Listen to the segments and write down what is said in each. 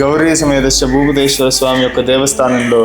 గౌరీ సమేత భూపదేశ్వర స్వామి యొక్క దేవస్థానంలో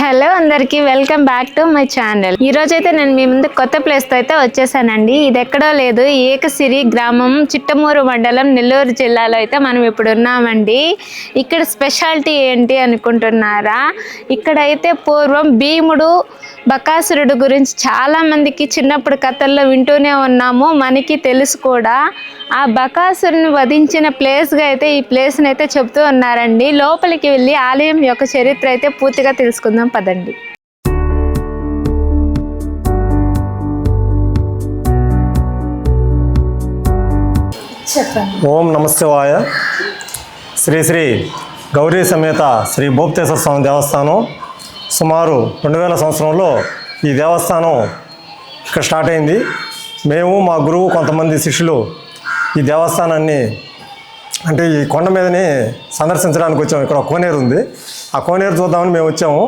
హలో అందరికీ welcome back to my channel. ఈ రోజు అయితే నేను మీ ముందు కొత్త ప్లేస్తో అయితే వచ్చేసానండి. ఇది ఎక్కడో లేదు ఏకసిరి గ్రామం చిట్టమూరు మండలం నెల్లూరు జిల్లాలో అయితే మనం ఇప్పుడు ఉన్నామండి. ఇక్కడ స్పెషాలిటీ ఏంటి అనుకుంటున్నారా? ఇక్కడైతే పూర్వం భీముడు బకాసురుడు గురించి చాలామందికి చిన్నప్పుడు కథల్లో వింటూనే ఉన్నాము. మనకి తెలుసు కూడా. ఆ బకాసురుని వధించిన ప్లేస్గా అయితే ఈ ప్లేస్ని అయితే చెప్తూ ఉన్నారండి. లోపలికి వెళ్ళి ఆలయం యొక్క చరిత్ర అయితే పూర్తిగా తెలుసుకుందాం పదండి. చెప్పండి. ఓం నమశివాయ శ్రీ శ్రీ గౌరీ సమేత శ్రీ భూపతేశ్వర స్వామి దేవస్థానం సుమారు రెండు వేల సంవత్సరంలో ఈ దేవస్థానం ఇక్కడ స్టార్ట్ అయింది. మేము మా గురువు కొంతమంది శిష్యులు ఈ దేవస్థానాన్ని అంటే ఈ కొండ మీదని సందర్శించడానికి వచ్చాము ఇక్కడ కోనేరు ఉంది. ఆ కోనేరు చూద్దామని మేము వచ్చాము.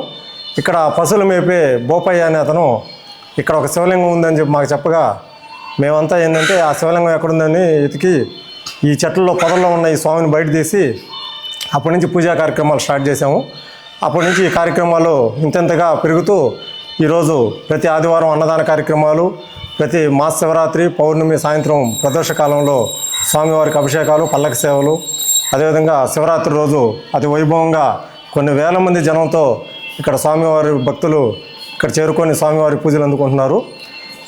ఇక్కడ పశువులు మేపే బోపయ్య అనే అతను ఇక్కడ ఒక శివలింగం ఉందని చెప్పి మాకు చెప్పగా మేమంతా ఏంటంటే ఆ శివలింగం ఎక్కడుందని వెతికి ఈ చెట్లలో పొదల్లో ఉన్న ఈ స్వామిని బయట తీసి అప్పటి నుంచి పూజా కార్యక్రమాలు స్టార్ట్ చేసాము అప్పటి నుంచి ఈ కార్యక్రమాలు ఇంతెంతగా పెరుగుతూ ఈరోజు ప్రతి ఆదివారం అన్నదాన కార్యక్రమాలు ప్రతి మాస శివరాత్రి పౌర్ణమి సాయంత్రం ప్రదోష కాలంలో స్వామివారికి అభిషేకాలు పల్లక సేవలు. అదేవిధంగా శివరాత్రి రోజు అతి వైభవంగా కొన్ని వేల మంది జనంతో ఇక్కడ స్వామివారి భక్తులు ఇక్కడ చేరుకొని స్వామివారి పూజలు అందుకుంటున్నారు.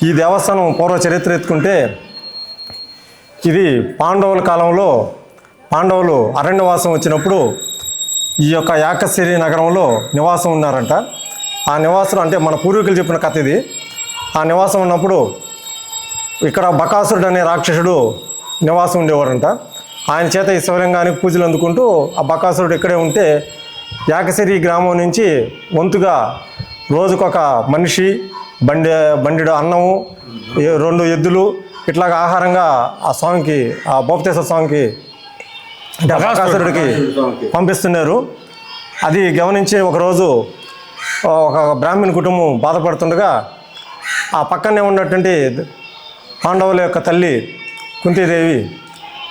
ఈ దేవస్థానం పూర్వ చరిత్ర ఎత్తుకుంటే ఇది పాండవుల కాలంలో పాండవులు అరణ్యవాసం వచ్చినప్పుడు ఈ యొక్క యాకశ్రీ నగరంలో నివాసం ఉన్నారంట. ఆ నివాసం అంటే మన పూర్వీకులు చెప్పిన కథ ఇది. ఆ నివాసం ఉన్నప్పుడు ఇక్కడ బకాసురుడు అనే రాక్షసుడు నివాసం ఉండేవాడంట ఆయన చేత ఈ శివలింగానికి పూజలు అందుకుంటూ ఆ బకాసురుడు ఇక్కడే ఉంటే యాకసిరి గ్రామం నుంచి వంతుగా రోజుకొక మనిషి బండి బండిడు అన్నము రెండు ఎద్దులు ఇట్లాగా ఆహారంగా ఆ స్వామికి ఆ భోపతేశ్వర స్వామికి అంటే బకాసురుడికి పంపిస్తున్నారు. అది గమనించి ఒకరోజు ఒక బ్రాహ్మణ కుటుంబం బాధపడుతుండగా ఆ పక్కనే ఉన్నటువంటి పాండవుల యొక్క తల్లి కుంతీదేవి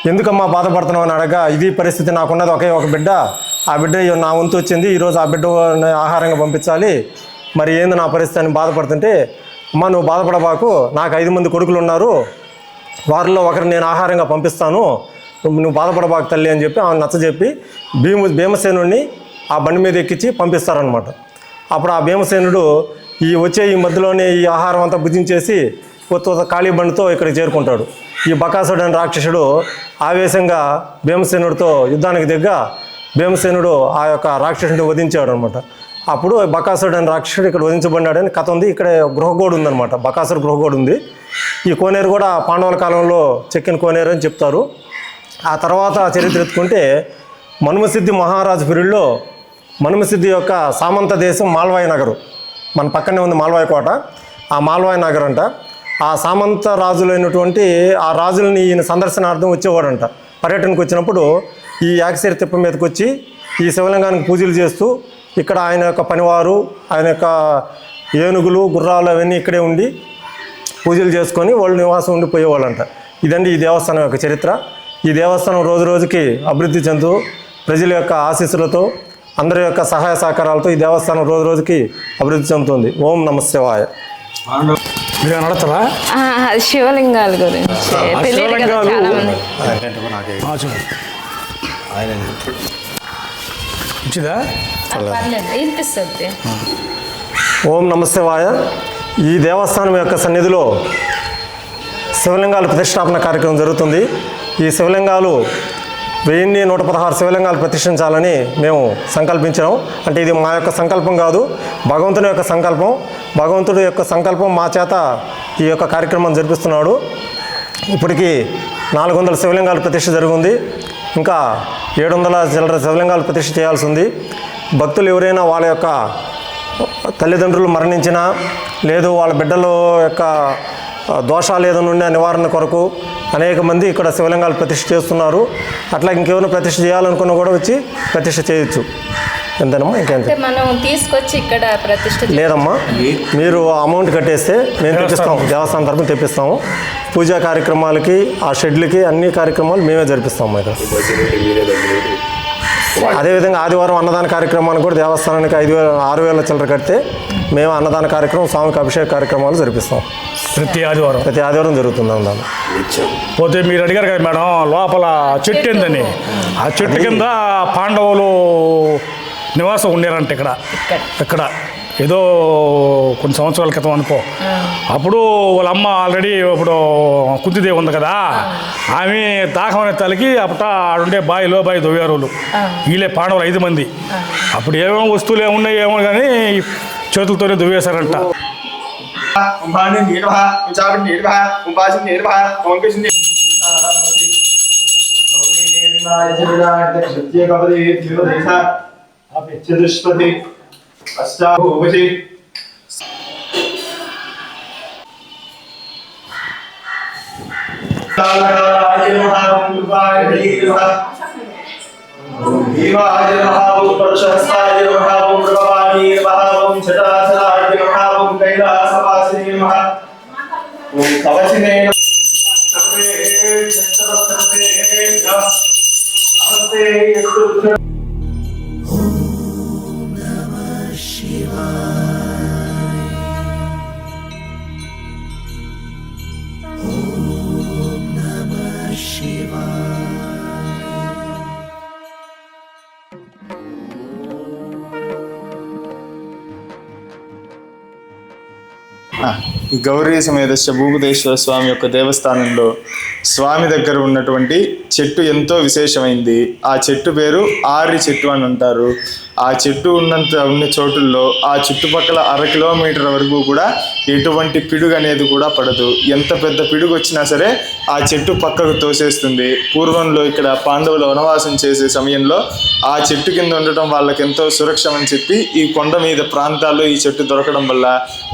ఎందుకమ్మా బాధపడుతున్నావు? అని అడగా ఇది పరిస్థితి నాకున్నది ఒకే ఒక బిడ్డ. ఆ బిడ్డ నా వంతు వచ్చింది ఈరోజు ఆ బిడ్డ ఆహారంగా పంపించాలి. మరి ఏంది నా పరిస్థితి అని బాధపడుతుంటే అమ్మ నువ్వు బాధపడబాకు నాకు ఐదు మంది కొడుకులు ఉన్నారు. వారిలో ఒకరిని నేను ఆహారంగా పంపిస్తాను. నువ్వు నువ్వు బాధపడబాకు తల్లి అని చెప్పి ఆమె నచ్చజెప్పి భీము భీమసేనుడిని ఆ బండి మీద ఎక్కించి పంపిస్తారనమాట అప్పుడు ఆ భీమసేనుడు ఈ వచ్చే ఈ మధ్యలోనే ఈ ఆహారం అంతా భుజించేసి కొత్త కాళీబండితో ఇక్కడికి చేరుకుంటాడు. ఈ బకాసుడు అనే రాక్షసుడు ఆవేశంగా భీమసేనుడితో యుద్ధానికి దిగ్గ భీమసేనుడు ఆ యొక్క రాక్షసుడిని వధించాడు అనమాట అప్పుడు బకాసుడు అనే రాక్షసుడు ఇక్కడ వధించబడినాడని కథ ఉంది. ఇక్కడ గృహగోడు ఉందన్నమాట. బకాసుడు గృహగోడు ఉంది. ఈ కోనేరు కూడా పాండవుల కాలంలో చెక్కిన కోనేరు అని చెప్తారు. ఆ తర్వాత చరిత్ర ఎత్తుకుంటే మనుమసిద్ధి మహారాజు పీరియడ్లో మనుమసిద్ధి యొక్క సామంత దేశం మాల్వాయి నగరు. మన పక్కనే ఉంది మాల్వాయి కోట. ఆ మాల్వాయి నగర్ అంట ఆ సామంత రాజులైనటువంటి ఆ రాజులని ఈయన సందర్శనార్థం వచ్చేవాడంట. పర్యటనకు వచ్చినప్పుడు ఈ యాక్సిరి తిప్ప మీదకి వచ్చి ఈ శివలింగానికి పూజలు చేస్తూ ఇక్కడ ఆయన యొక్క పనివారు ఆయన యొక్క ఏనుగులు గుర్రాలు అవన్నీ ఇక్కడే ఉండి పూజలు చేసుకొని వాళ్ళు నివాసం ఉండిపోయేవాళ్ళంట. ఇదండి ఈ దేవస్థానం యొక్క చరిత్ర. ఈ దేవస్థానం రోజు రోజుకి అభివృద్ధి చెందుతూ ప్రజల యొక్క ఆశీస్సులతో అందరి యొక్క సహాయ సహకారాలతో ఈ దేవస్థానం రోజు రోజుకి అభివృద్ధి చెందుతుంది. ఓం నమ శివాయ. మీరు నడతారా ఆ, శివలింగాల గురించి. తెలియదు కదా చాలా మంది ఆ, చూడు. ఇచ్చిదా? పర్లేదు. వినిపిస్తుంది. ఓం నమ శివాయ ఈ దేవస్థానం యొక్క సన్నిధిలో శివలింగాల ప్రతిష్టాపన కార్యక్రమం జరుగుతుంది. ఈ శివలింగాలు వెయ్యిన్ని నూట పదహారు శివలింగాలు ప్రతిష్ఠించాలని మేము సంకల్పించాం అంటే ఇది మా యొక్క సంకల్పం కాదు భగవంతుని యొక్క సంకల్పం. భగవంతుడి యొక్క సంకల్పం మా చేత ఈ యొక్క కార్యక్రమం జరిపిస్తున్నాడు. ఇప్పటికీ నాలుగు వందల శివలింగాలు ప్రతిష్ఠ జరిగింది. ఇంకా ఏడు వందల చిల్లర శివలింగాలు ప్రతిష్ఠ చేయాల్సి ఉంది. భక్తులు ఎవరైనా వాళ్ళ యొక్క తల్లిదండ్రులు మరణించినా లేదు వాళ్ళ బిడ్డల యొక్క దోషాలు ఏదైనా ఉండే నివారణ కొరకు అనేక మంది ఇక్కడ శివలింగాలు ప్రతిష్ఠ చేస్తున్నారు. అట్లా ఇంకెవరైనా ప్రతిష్ఠ చేయాలనుకున్నా కూడా వచ్చి ప్రతిష్ఠ చేయొచ్చు. ఎంతేనమ్మా? ఇంకేంత మనం తీసుకొచ్చి ఇక్కడ ప్రతిష్ఠ లేదమ్మా. మీరు అమౌంట్ కట్టేస్తే మేము తెప్పిస్తాం. దేవస్థానం తరపున తెప్పిస్తాము. పూజా కార్యక్రమాలకి ఆ షెడ్లకి అన్ని కార్యక్రమాలు మేమే జరిపిస్తాము ఇక్కడ అదేవిధంగా ఆదివారం అన్నదాన కార్యక్రమానికి కూడా దేవస్థానానికి ఐదు వేల ఆరు వేల చిల్లర కడితే మేము అన్నదాన కార్యక్రమం స్వామికి అభిషేక కార్యక్రమాలు జరిపిస్తాం. ప్రతి ఆదివారం? ప్రతి ఆదివారం జరుగుతుంది అన్నదానం. పోతే మీరు అడిగారు కదా మేడం లోపల చెట్టు ఏందని ఆ చెట్టు కింద పాండవులు నివాసం ఉండేరంట ఇక్కడ. ఇక్కడ. ఏదో కొన్ని సంవత్సరాల క్రితం అనుకో. అప్పుడు వాళ్ళ అమ్మ ఆల్రెడీ ఇప్పుడు కుంతిదేవి ఉంది కదా. ఆమె దాహం అనే తలకి అప్పట ఆడుండే బాయిలో బాయి దొవ్వారు వాళ్ళు వీళ్ళే పాండవులు ఐదు మంది. అప్పుడు ఏమేమో వస్తువులు ఏమున్నాయి ఏమో కానీ చేతులతోనే దువ్వేశారంట. చతుష్పతి. अष्टाभुवशे भीमाय महावं प्रशस्ताय महावं प्रभवानी महावं छटासनाय महावं कैलासवासिने महा ओम कवचिने గౌరీ సమేత భూపదేశ్వర స్వామి యొక్క దేవస్థానంలో స్వామి దగ్గర ఉన్నటువంటి చెట్టు ఎంతో విశేషమైంది. ఆ చెట్టు పేరు ఆరి చెట్టు అని అంటారు. ఆ చెట్టు ఉన్నంత ఉన్న చోటుల్లో ఆ చుట్టుపక్కల అర కిలోమీటర్ వరకు కూడా ఎటువంటి పిడుగు అనేది కూడా పడదు. ఎంత పెద్ద పిడుగు వచ్చినా సరే ఆ చెట్టు పక్కకు తోసేస్తుంది. పూర్వంలో ఇక్కడ పాండవులు వనవాసం చేసే సమయంలో ఆ చెట్టు కింద ఉండటం వాళ్ళకి ఎంతో సురక్షం అని చెప్పి ఈ కొండ మీద ప్రాంతాల్లో ఈ చెట్టు దొరకడం వల్ల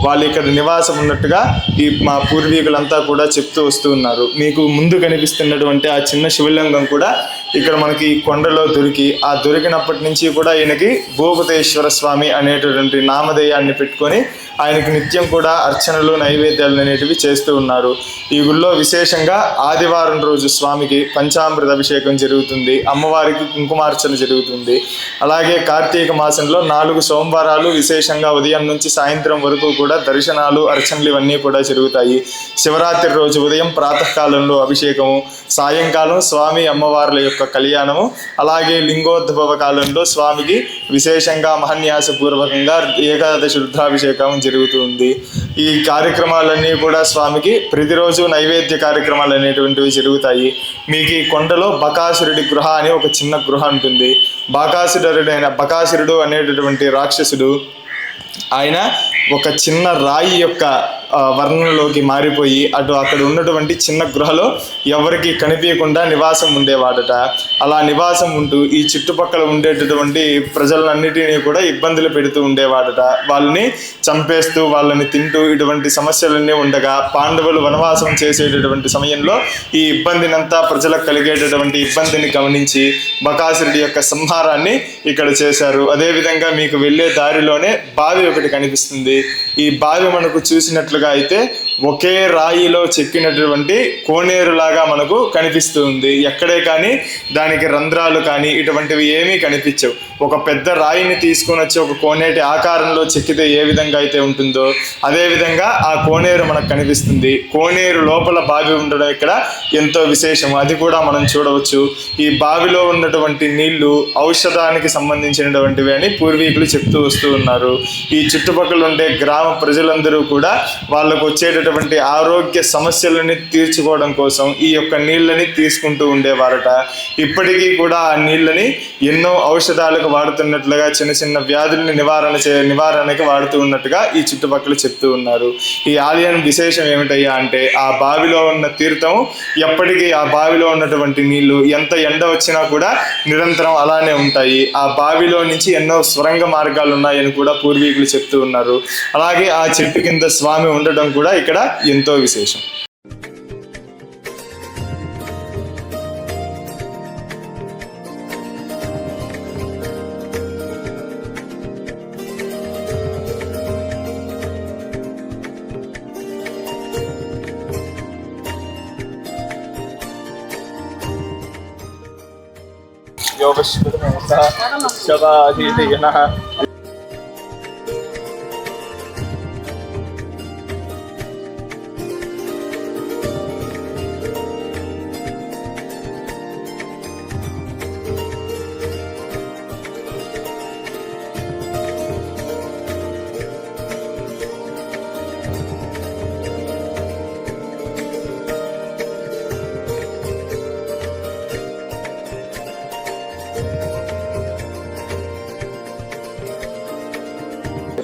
వాళ్ళు ఇక్కడ నివాసం ఉన్నట్టుగా ఈ మా పూర్వీకులంతా కూడా చెప్తూ వస్తూ ఉన్నారు. మీకు ముందు కనిపిస్తున్నటువంటి ఆ చిన్న శివలింగం కూడా ఇక్కడ మనకి కొండలో దొరికి ఆ దొరికినప్పటి నుంచి కూడా ఈయనకి భూపతేశ్వర స్వామి అనేటటువంటి నామధేయాన్ని పెట్టుకొని ఆయనకి నిత్యం కూడా అర్చనలు నైవేద్యాలు అనేటివి చేస్తూ ఉన్నారు. ఈ గుళ్ళో విశేషంగా ఆదివారం రోజు స్వామికి పంచామృత అభిషేకం జరుగుతుంది అమ్మవారికి కుంకుమార్చన జరుగుతుంది. అలాగే కార్తీక మాసంలో నాలుగు సోమవారాలు విశేషంగా ఉదయం నుంచి సాయంత్రం వరకు కూడా దర్శనాలు అర్చనలు ఇవన్నీ కూడా జరుగుతాయి. శివరాత్రి రోజు ఉదయం ప్రాతకాలంలో అభిషేకము సాయంకాలం స్వామి అమ్మవార్ల యొక్క కళ్యాణము. అలాగే లింగోద్భవ కాలంలో స్వామికి విశేషంగా మహన్యాసపూర్వకంగా ఏకాదశి రుద్రాభిషేకం జరుగుతుంది ఈ కార్యక్రమాలన్నీ కూడా స్వామికి ప్రతిరోజు నైవేద్య కార్యక్రమాలు అనేటువంటివి జరుగుతాయి. మీకు ఈ కొండలో బకాసురుడి గృహ అని ఒక చిన్న గృహ ఉంటుంది. బకాసురుడైన బకాసురుడు అనేటటువంటి రాక్షసుడు ఆయన ఒక చిన్న రాయి యొక్క వర్ణంలోకి మారిపోయి అటు అక్కడ ఉన్నటువంటి చిన్న గృహలో ఎవరికి కనిపించకుండా నివాసం ఉండేవాడట. అలా నివాసం ఉంటూ ఈ చుట్టుపక్కల ఉండేటటువంటి ప్రజలన్నిటినీ కూడా ఇబ్బందులు పెడుతూ ఉండేవాడట. వాళ్ళని చంపేస్తూ వాళ్ళని తింటూ ఇటువంటి సమస్యలన్నీ ఉండగా పాండవులు వనవాసం చేసేటటువంటి సమయంలో ఈ ఇబ్బందినంతా ప్రజలకు కలిగేటటువంటి ఇబ్బందిని గమనించి బకాసురుడి యొక్క సంహారాన్ని ఇక్కడ చేశారు. అదేవిధంగా మీకు వెళ్ళే దారిలోనే బావి ఒకటి కనిపిస్తుంది. ఈ బావి మనకు చూసినట్లు చూసినట్లుగా అయితే ఒకే రాయిలో చెక్కినటువంటి కోనేరులాగా మనకు కనిపిస్తుంది. ఎక్కడే కానీ దానికి రంధ్రాలు కానీ ఇటువంటివి ఏమీ కనిపించవు. ఒక పెద్ద రాయిని తీసుకొని వచ్చి ఒక కోనేటి ఆకారంలో చెక్కితే ఏ విధంగా అయితే ఉంటుందో అదే విధంగా ఆ కోనేరు మనకు కనిపిస్తుంది. కోనేరు లోపల బావి ఉండడం ఇక్కడ ఎంతో విశేషం. అది కూడా మనం చూడవచ్చు. ఈ బావిలో ఉన్నటువంటి నీళ్ళు ఔషధానికి సంబంధించినటువంటివి అని పూర్వీకులు చెప్తూ వస్తూ ఉన్నారు. ఈ చుట్టుపక్కల ఉండే గ్రామ ప్రజలందరూ కూడా వాళ్ళకు వచ్చేటటువంటి ఆరోగ్య సమస్యలని తీర్చుకోవడం కోసం ఈ యొక్క నీళ్ళని తీసుకుంటూ ఉండేవారట. ఇప్పటికీ కూడా ఆ నీళ్ళని ఎన్నో ఔషధాలకు వాడుతున్నట్లుగా చిన్న చిన్న వ్యాధుల్ని నివారణ చే నివారణకి వాడుతూ ఉన్నట్టుగా ఈ చుట్టుపక్కల చెప్తూ ఉన్నారు. ఈ ఆలయం విశేషం ఏమిటయ్యా అంటే ఆ బావిలో ఉన్న తీర్థం ఎప్పటికీ ఆ బావిలో ఉన్నటువంటి నీళ్ళు ఎంత ఎండ వచ్చినా కూడా నిరంతరం అలానే ఉంటాయి. ఆ బావిలో నుంచి ఎన్నో స్వరంగ మార్గాలు ఉన్నాయని కూడా పూర్వీకులు చెప్తూ ఉన్నారు. అలాగే ఆ చెట్టు కింద స్వామి ఉండడం కూడా ఇక్కడ ఇక్కడ ఎంతో విశేషం. యోగశ్రుతమేతాధీతయనః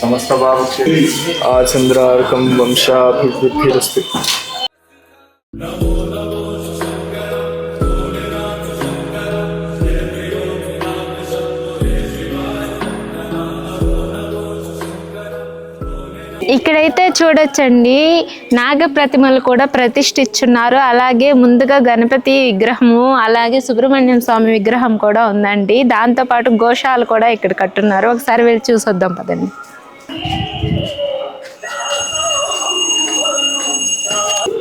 समस्तभावक्षे आचंद्रारकम वंशाभिवृद्धिरस्ति ఇక్కడైతే చూడొచ్చండి. నాగ ప్రతిమలు కూడా ప్రతిష్ఠించున్నారు అలాగే ముందుగా గణపతి విగ్రహము అలాగే సుబ్రహ్మణ్యం స్వామి విగ్రహం కూడా ఉందండి. దాంతోపాటు గోశాలు కూడా ఇక్కడ కట్టున్నారు. ఒకసారి వెళ్ళి చూసొద్దాం పదండి.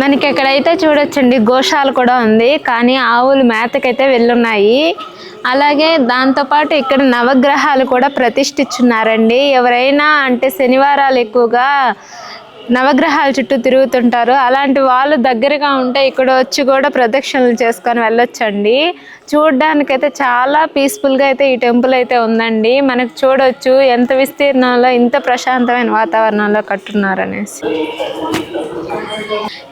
మనకి ఇక్కడైతే చూడొచ్చండి గోశాల కూడా ఉంది. కానీ ఆవులు మేతకైతే వెళ్ళున్నాయి. అలాగే దాంతోపాటు ఇక్కడ నవగ్రహాలు కూడా ప్రతిష్ఠించున్నారండి. ఎవరైనా అంటే శనివారాలు ఎక్కువగా నవగ్రహాల చుట్టూ తిరుగుతుంటారు. అలాంటి వాళ్ళు దగ్గరగా ఉంటే ఇక్కడ వచ్చి కూడా ప్రదక్షిణలు చేసుకొని వెళ్ళొచ్చండి. చూడడానికైతే చాలా పీస్ఫుల్గా అయితే ఈ టెంపుల్ అయితే ఉందండి. మనకు చూడొచ్చు ఎంత విస్తీర్ణంలో ఇంత ప్రశాంతమైన వాతావరణంలో కట్టున్నారనేసి.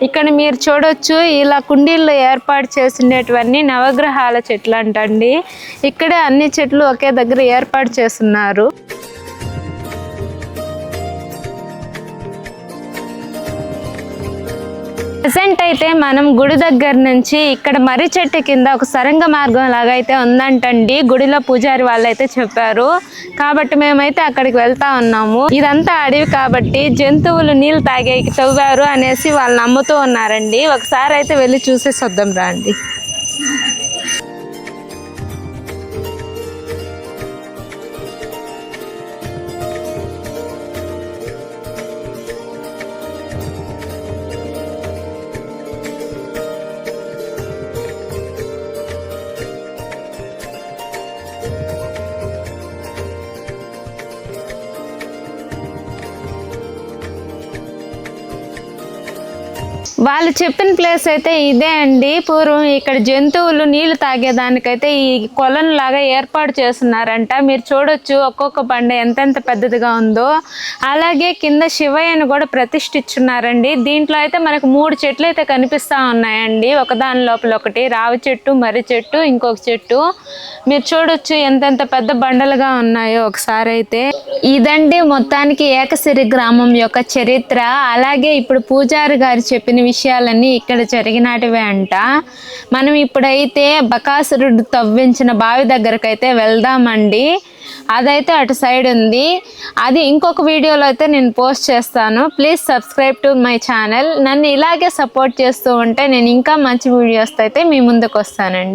ఇక్కడ మీరు చూడొచ్చు ఇలా కుండీల్లో ఏర్పాటు చేసినటువన్నీ నవగ్రహాల చెట్లు అంటండి ఇక్కడే అన్ని చెట్లు ఒకే దగ్గర ఏర్పాటు చేస్తున్నారు. ప్రజెంట్ అయితే మనం గుడి దగ్గర నుంచి ఇక్కడ మర్రి చెట్టు కింద ఒక సరంగ మార్గం లాగా అయితే ఉందంటండి. గుడిలో పూజారి వాళ్ళు అయితే చెప్పారు. కాబట్టి మేమైతే అక్కడికి వెళ్తా ఉన్నాము. ఇదంతా అడవి కాబట్టి జంతువులు నీళ్ళు తాగే తవ్వారు అనేసి వాళ్ళు నమ్ముతూ ఉన్నారండి. ఒకసారి అయితే వెళ్ళి చూసేసి వద్దాం రండి. వాళ్ళు చెప్పిన ప్లేస్ అయితే ఇదే అండి. పూర్వం ఇక్కడ జంతువులు నీళ్ళు తాగేదానికైతే ఈ కొలను లాగా ఏర్పాటు చేస్తున్నారంట. మీరు చూడొచ్చు ఒక్కొక్క బండ ఎంతెంత పెద్దదిగా ఉందో. అలాగే కింద శివయ్యను కూడా ప్రతిష్ఠించున్నారండి. దీంట్లో అయితే మనకు మూడు చెట్లు అయితే కనిపిస్తూ ఉన్నాయండి. ఒకదాని లోపల ఒకటి రావి చెట్టు మర్రి చెట్టు ఇంకొక చెట్టు. మీరు చూడొచ్చు ఎంతెంత పెద్ద బండలుగా ఉన్నాయో ఒకసారి అయితే. ఇదండి మొత్తానికి ఏకసిరి గ్రామం యొక్క చరిత్ర. అలాగే ఇప్పుడు పూజారి గారు చెప్పిన విషయాలన్నీ ఇక్కడ జరిగినటివే అంట. మనం ఇప్పుడైతే బకాసురుడు తవ్వించిన బావి దగ్గరకైతే వెళ్దామండి. అదైతే అటు సైడ్ ఉంది. అది ఇంకొక వీడియోలో అయితే నేను పోస్ట్ చేస్తాను. Please subscribe to my channel. నన్ను ఇలాగే సపోర్ట్ చేస్తూ ఉంటే నేను ఇంకా మంచి వీడియోస్ అయితే మీ ముందుకు వస్తానండి.